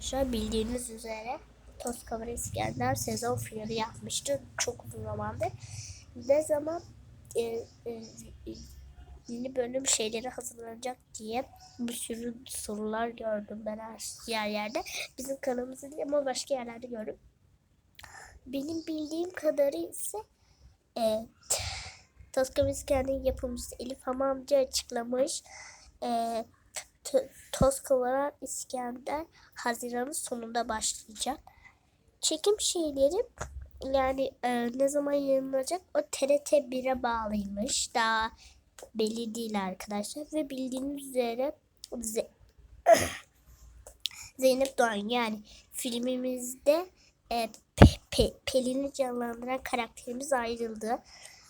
Arkadaşlar bildiğiniz üzere Toskava İskender sezon finali yapmıştı. Çok uzun zamandır. Ne zaman e, e, yeni bölüm şeyleri hazırlanacak diye bir sürü sorular gördüm ben her yer yerde. Bizim kanalımızda değil ama başka yerlerde gördüm. Benim bildiğim kadarı ise e, Toskava İskender yapımcısı Elif Hamamcı açıklamış. E, T- Toskova İskender Haziran'ın sonunda başlayacak. Çekim şeyleri yani e, ne zaman yayınlanacak o TRT 1'e bağlıymış. Daha belli değil arkadaşlar. Ve bildiğiniz üzere Ze- Zeynep Doğan yani filmimizde e, Pe- Pe- Pelin'i canlandıran karakterimiz ayrıldı.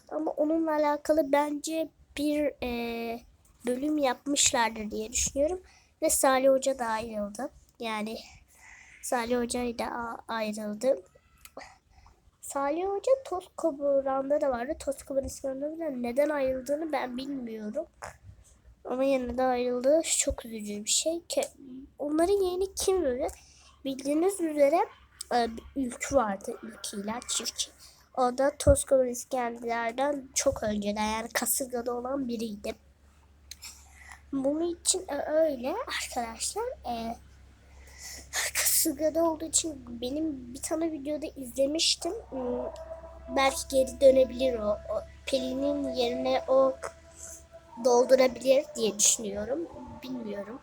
Ama onunla alakalı bence bir e, bölüm yapmışlardır diye düşünüyorum. Ve Salih Hoca da ayrıldı. Yani Salih Hoca da ayrıldı. Salih Hoca toz kabuğunda da vardı. Toz kabuğun İskender'den neden ayrıldığını ben bilmiyorum. Ama yine de ayrıldı. Çok üzücü bir şey. Onların yeğeni kim böyle? Bildiğiniz üzere e, ülkü vardı. Ülküler çiftçi. O da Toskova İskender'den çok önceden yani kasırgada olan biriydi. Bunun için e, öyle arkadaşlar. E, kasırgada olduğu için benim bir tane videoda izlemiştim. Hmm, Belki geri dönebilir o. o Pelin'in yerine o doldurabilir diye düşünüyorum. Bilmiyorum.